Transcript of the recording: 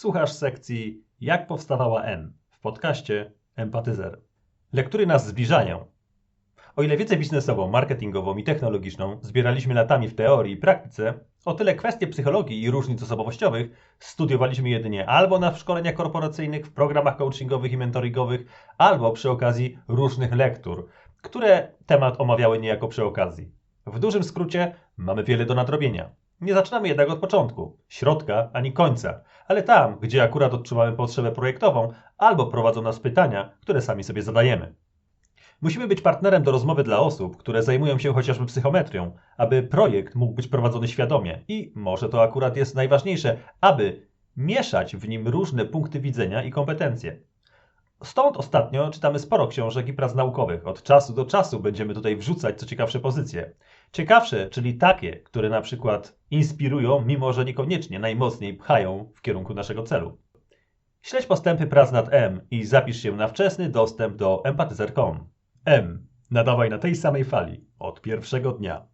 Słuchasz sekcji Jak powstawała M w podcaście Empatyzer. Lektury nas zbliżają. O ile wiedzę biznesową, marketingową i technologiczną zbieraliśmy latami w teorii i praktyce, o tyle kwestie psychologii i różnic osobowościowych studiowaliśmy jedynie albo na szkoleniach korporacyjnych, w programach coachingowych i mentoringowych, albo przy okazji różnych lektur, które temat omawiały niejako przy okazji. W dużym skrócie mamy wiele do nadrobienia. Nie zaczynamy jednak od początku, środka ani końca, ale tam, gdzie akurat odczuwamy potrzebę projektową, albo prowadzą nas pytania, które sami sobie zadajemy. Musimy być partnerem do rozmowy dla osób, które zajmują się chociażby psychometrią, aby projekt mógł być prowadzony świadomie i, może to akurat jest najważniejsze, aby mieszać w nim różne punkty widzenia i kompetencje. Stąd ostatnio czytamy sporo książek i prac naukowych. Od czasu do czasu będziemy tutaj wrzucać co ciekawsze pozycje. Ciekawsze, czyli takie, które na przykład inspirują, mimo że niekoniecznie najmocniej pchają w kierunku naszego celu. Śledź postępy prac nad M i zapisz się na wczesny dostęp do empatyzer.com. M. Nadawaj na tej samej fali od pierwszego dnia.